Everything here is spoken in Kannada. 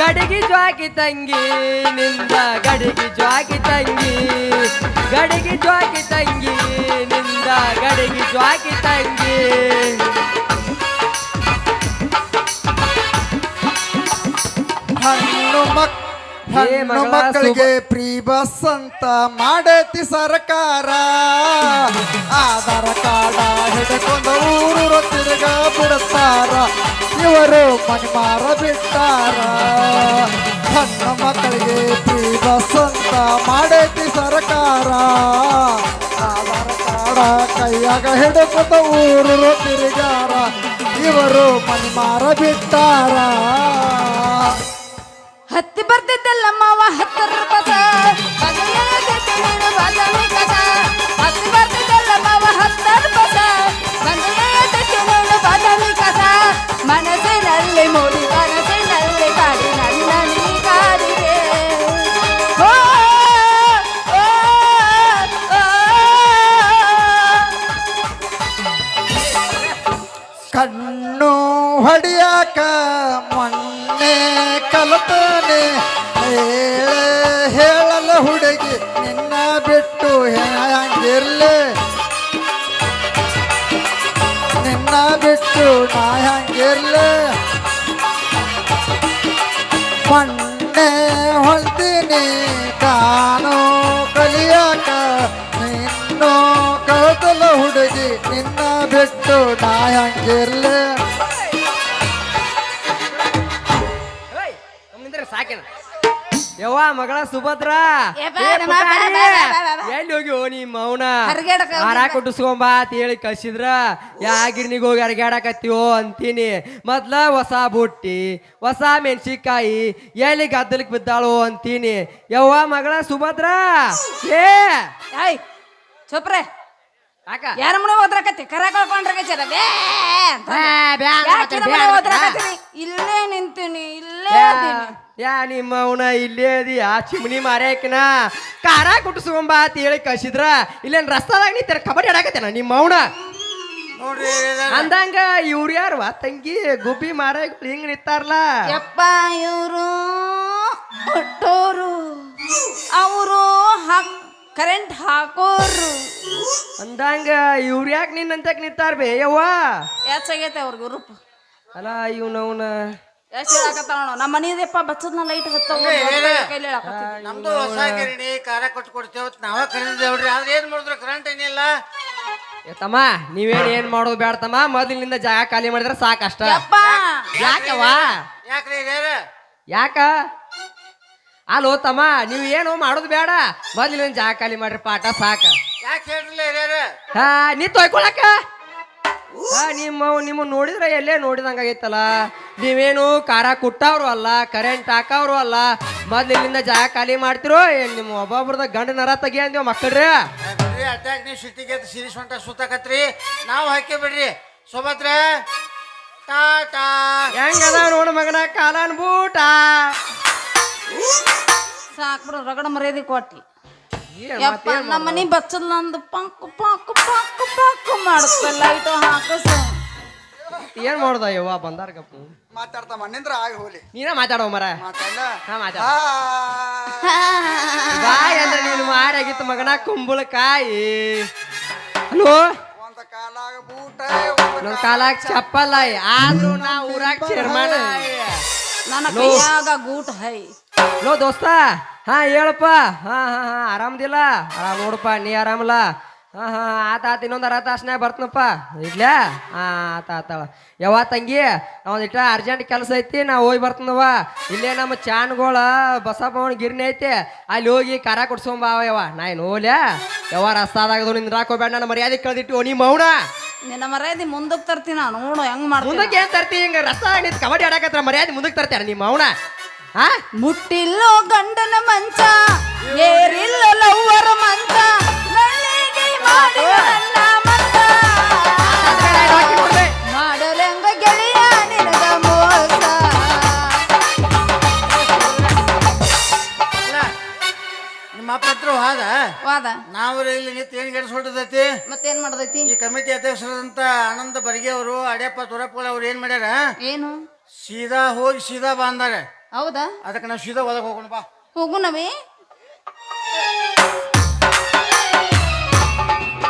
ಗಡಿಗಿ ಜ್ವಾಕಿ ತಂಗಿ, ನಿಂದ ಗಡಿಗೆ ಜ್ವಾಕಿ ತಂಗಿ. ಗಡಿಗೆ ಜ್ವಾಕಿ ತಂಗಿ, ನಿಂದ ಗಡಿಗೆ ಜ್ವಾಕಿ ತಂಗಿ. ಹಣ್ಣು ಮಕ್ ಏ ಹಣ್ಣು ಮಕ್ಕಳಿಗೆ ಫ್ರೀ ಬಸ್ ಅಂತ ಮಾಡೈತಿ ಸರ್ಕಾರ. ಆಧಾರ ಕಾರ್ಡ ಹಿಡ್ಕೊಂಡು ಊರು ತಿರುಗ ಬಿಡುತ್ತಾರ. ಇವರು ಮನಿಮಾರ ಬಿಟ್ಟಾರ ಹೆಣ್ಣು ಮಕ್ಕಳಿಗೆ ಫ್ರೀ ಬಸ್ ಅಂತ ಮಾಡೈತಿ ಸರ್ಕಾರ. ಆಧಾರ ಕಾರ್ಡ ಕೈಯಾಗ ಹಿಡ್ಕೊಂಡು ಊರು ತಿರುಗಾರ ಇವರು ಮನಿಮಾರ ಬಿಟ್ಟಾರ ಹತ್ತಿ ಬರ್ತಿದ್ದಲ್ಲ ಮಾವ ಹತ್ತರ ಪದ ಹತ್ತಿ ಬರ್ತಿದ್ದಲ್ಲ ಮಾವ ಮನಸ್ಸಿನಲ್ಲಿ ಮೂಡಿ ಕನಸಿನಲ್ಲಿ ಕಾಡಿ, ನನ್ನ ನೀ ಓ. ಕಣ್ಣು ಹೊಡಿಯಾಕ ಮೊನ್ನೆ ಬಿಟ್ಟು ನಾ ಹೆಂಗಿರ್ಲಿ ಮೊನ್ನೆ ಹೊಳ್ತೀನಿ ಕಾನೋ ಕಲಿಯಾಕ ನಿನ್ನೋ ಕೌತಲ ಹುಡುಗಿ ನಿನ್ನ ಬಿಟ್ಟು ನಾ ಹೆಂಗಿರ್ಲಿ ಏಯ್, ನಮ್ಮಿಂದ್ರೆ ಸಾಕೇನ? ಯವ್ವ ಮಗಳ ಸುಭದ್ರ. ಏ ಬಾ, ಏ ನಮ್ಮ ಬಾ, ಪುಟಾಣಿ, ಬಾ, ಬಾ, ಬಾ, ಬಾ. ಎಲ್ಲಿ ಹೋಗಿ ಓ ನೀ ಮೌನ? ಹರ ಹೋಗಿದ್ದ. ಹಾರ ಕುಟ್ಟಿಸ್ಕೊಂಬ ಅಂತ ಹೇಳಿ ಕಳ್ಸಿದ್ರ? ಯಾ ಗಿರ್ನಿಗೆ ಹೋಗಿ ಹರ್ಗ್ಯಾಡಕತ್ತೀವೋ ಅಂತೀನಿ. ಮೊದ್ಲ ಹೊಸ ಬುಟ್ಟಿ ಹೊಸ ಮೆಣಸಿಕಾಯಿ ಎಲ್ಲಿ ಗದ್ದಲಕ್ಕೆ ಬಿದ್ದಾಳೋ ಅಂತೀನಿ. ಯವ್ವ ಮಗಳ ಸುಭದ್ರ? ಏ! ಏಯ್ ಚುಪ್ರೆ ಯಾಕ? ಯಾರ ಮನೆ ಹೋದ್ರಕತ್ತಿ? ಕರ ಕಳ್ಕೊಂಡ್ರಕತ್ತೀರ ಬೇ ಅಂತ. ಏ, ಬ್ಯಾ ಅಂತ ಯಾಕೆ ಮತ್ತೆ ಮನೆ ಅಂತ. ಇಲ್ಲೇ ನಿಂತೀನಿ. ಯಾ ನಿಮ್ಮ ಅವನ ಇಲ್ಲೇ ಅದಿ ಆ ಚಿಮಣಿ ಮಾರ್ಯಾಕಿನ? ಖಾರ ಕುಟ್ಟಿಸ್ಕೊಂಬ ಅಂತ ಹೇಳಿ ಕಳ್ಸಿದ್ರ. ಇಲ್ಲೇನ್ ರಸ್ತಾದಾಗ ನೀ ಕಬಡ್ಡಿ ಆಡಾಕತ್ತೇನ ನಿಮ್ಮ ಅವನ? ನೋಡ್ರಿ ಅಂದಂಗ ಇವ್ರು ಯಾರು? ತಂಗಿ ಗುಬ್ಬಿ ಮಾರಾಯಗಳು ಹಿಂಗ್ ನಿಂತಾರಲ್ಲ ಯಪ್ಪ ಇವರು ಹೊಟ್ಟೋರು ಅವರು ಹಾಕ್ ಕರೆಂಟ್ ಹಾಕೋರು. ಅಂದಂಗ ಇವ್ರು ಯಾಕೆ ನಿನ್ನಂತಕ್ ನಿಂತಾರ ಬೇ ಯವ್ವ? ಯಾಚಾಗೈತೆ ಅವ್ರಿಗೆ ಗ್ರೂಪ್ ಅಲ್ಲ ಇವ್ನವ್ನ ಎಷ್ಟು ಹೇಳಕತ್ತಾವಣ ನಮ್ಮ ಮನೆಯದಪ್ಪ ಬಚ್ಚದ್ನ ಲೈಟ್ ಹತ್ತವ ಕೈಲಿ ಹೇಳಕತ್ತೀನಿ. ನಮ್ದು ಹೊಸ ಗಿರಣಿ ಖಾರ ಕೊಟ್ಟು ಕೊಡ್ತೇವ ನಾವ ಕರೆದಿದ್ದೇವ್ರಿ ಆದ್ರೆ ಏನ್ ಮಾಡಿದ್ರು ಕರೆಂಟ್ ಏನಿಲ್ಲ. ಏ ತಮ್ಮ ನೀವೇನ್ ಏನ್ ಮಾಡೋದು ಬೇಡ ತಮ್ಮ ಮೊದಲಿನಿಂದ ಜಾಗ ಖಾಲಿ ಮಾಡಿದ್ರೆ ಸಾಕಷ್ಟ. ಯಪ್ಪ! ಯಾಕವ್ವ? ಯಾಕ್ರಿ ಹಿರಿಯರ ಯಾಕ? ಅಲ್ಲೋ ತಮ್ಮ ನೀವು ಏನು ಮಾಡೋದು ಬೇಡ ಮೊದಲಿನ ಜಾಗ ಖಾಲಿ ಮಾಡ್ರಿ ಪಾಠ ಸಾಕ. ಯಾಕೆ ಹೇಳ್ರಲ್ಲ ಹಿರಿಯರ ಹಾ ನೀ ತೊಯ್ಕೊಳಕ? ಹಾ ನಿಮ್ಮ ನಿಮ್ಮ ನೋಡಿದ್ರೆ ಎಲ್ಲೇ ನೋಡಿದಂಗ ಆಗೈತಲ್ಲ ನೀವೇನು ಖಾರ ಕುಟ್ಟವ್ರು ಅಲ್ಲ ಕರೆಂಟ್ ಹಾಕವ್ರು ಅಲ್ಲ ಮೊದ್ಲಿನಿಂದ ಜಾಗ ಖಾಲಿ ಮಾಡ್ತಿರೋ ಏನ್ ನಿಮ್ಮ ಒಬ್ಬೊಬ್ರದ ಗಂಡ ನರ ತೆಗಿ ಅಂದೇವ್ ಮಕ್ಕಳ್ರಿ? ಬಿಡ್ರಿ ಅಟ್ಯಾಕ್ ನೀವು ಸಿಟ್ಟಿಗೆ ಸೀರಿಸ್ ಹೊಂಟ ಸುತ್ತಾಕತ್ರಿ. ನಾವು ಹಾಕಿ ಬಿಡ್ರಿ. ಸುಭದ್ರ ಟಾಟಾ ಹೆಂಗದ ನೋಡು ಮಗನ ಕಾಲನ್ ಬೂಟ? ಸಾಕ್ ಬಿಡು ರಗಡ ಮರ್ಯಾದೆ ಕೊಟ್ಟಿ. ಯಪ್ಪ ನಮ್ಮ ಮನೆ ಬಚ್ಚಲ್ ನಂದು ಪಂಕು ಪಂಕು ಪಂಕು ಪಂಕು ಮಾಡುತ್ತೆ ಲೈಟ್ ಹಾಕಸ. ಏನ್ ಮಾಡುದ ಯವ್ವ ಬಂದಾರ ಗಪ್ಪು? ಮಾತಾಡ್ತಾ ಮಣ್ಣಿಂದ್ರ ಆಗಿ ಹೋಲಿ. ನೀನ ಮಾತಾಡೋ ಮರ? ಮಾತಾಡ ಹಾ ಮಾತಾಡ. ಬಾಯ್ ಅಂದ್ರೆ ನೀನು ಮಾರಾಗಿತ್ತು ಮಗನ ಕುಂಬಳಕಾಯಿ ಹಲೋ? ಒಂದ ಕಾಲಾಗ ಬೂಟ ನನ್ ಕಾಲಾಗ ಚಪ್ಪಲ್ಲ ಆದ್ರೂ ನಾ ಊರಾಗ ಚೇರ್ಮನ್. ನನ್ನ ಕೈಯಾಗ ಗೂಟ್ ಹೈ. ಲೋ ದೋಸ್ತ? ಹಾ ಹೇಳಪ್ಪ. ಹಾ ಹಾ ಹಾ ಆರಾಮದಿಲ್ಲ? ಆರಾಮ್ ನೋಡಪ್ಪ ನೀ ಆರಾಮಲ್ಲ ಹಾ ಹಾ ಆತ ಆತ ಇನ್ನೊಂದು ಅರ್ಧ ತಾಸ್ನ್ಯಾಗ ಬರ್ತನಪ್ಪ. ಇಡ್ಲಾ? ಹಾ ಆತ ಆತಾಳ ಯಾವ ತಂಗಿ ನಾವ್ ಇಟ್ಟ ಅರ್ಜೆಂಟ್ ಕೆಲಸ ಐತಿ ನಾ ಹೋಗಿ ಬರ್ತನವ ಇಲ್ಲೇ ನಮ್ಮ ಚಾನ್ಗೋಳ ಬಸಪ್ಪವನ ಗಿರ್ಣಿ ಐತಿ. ಅಲ್ಲಿ ಹೋಗಿ ಕರ ಕುಡ್ಸ್ಕೊಂಬಾವ ಯವ್ವ. ನಾ ಏನು ಹೋಲ್ಯಾ ಯಾವ ರಸ್ತಾದಾಗ ನಿನ್ ರಾಕೋಬೇಡ ನನ್ನ ಮರ್ಯಾದೆ ಕಳೆದಿಟ್ಟು ನೀ ಮೌನ ನಿನ್ನ ಮರ್ಯಾದೆ ಮುಂದಕ್ಕೆ ತರ್ತೀನಿ ನಾನು ನೋಡು ಹೆಂಗ್ ಮಾಡ್ತೀನಿ. ಮುಂದಕ್ಕೆ ಏನ್ ತರ್ತಿ? ಹಿಂಗ ರಸ್ತಾದಾಗ ನಿಂತ ಕಬಡ್ಡಿ ಆಡಕತ್ರ ಮರ್ಯಾದೆ ಮುಂದಕ್ಕೆ ತರ್ತಾರ ನೀ ಮೌನ ಹಾ? ಮುಟ್ಟಿಲ್ಲೋ ಗಂಡನ ಮಂಚ ಏರಿಲ್ಲ ಲವ್ವರ ಮಂಚ. ನಳ್ಳಿಗೆ ಮಾಡಿದ ನನ್ನ ಮಂಚ ಮಾಡಲೆಂಗ ಗೆಳೆಯ ನಿನಗ ಮೋಸ. ನಿಮ್ಮ ಅಪ್ಪ ಹತ್ರ ಹೋದ ವಾದ. ನಾವು ಇಲ್ಲಿ ನಿಂತು ಏನು ಗೆಡ್ಸ್ ಹೊಟ್ಟದೈತಿ ಮತ್ತೇನ್ ಮಾಡದೈತಿ? ಈ ಕಮಿಟಿ ಅಧ್ಯಕ್ಷರಂತ ಆನಂದ ಬರ್ಗೆ ಅವರು ಅಡ್ಯಪ್ಪ ತುರಪ್ಪಳ ಅವ್ರು ಏನ್ ಮಾಡ್ಯಾರ? ಏನು? ಸೀದಾ ಹೋಗಿ ಸೀದಾ ಬಾ ಅಂದಾರೆ. ಹೌದಾ? ಅದಕ್ಕೆ ನಾವು ಸೀದಾ ಒಳಗೆ ಹೋಗೋಣ ಬಾ. ಹೋಗು ನವಿ.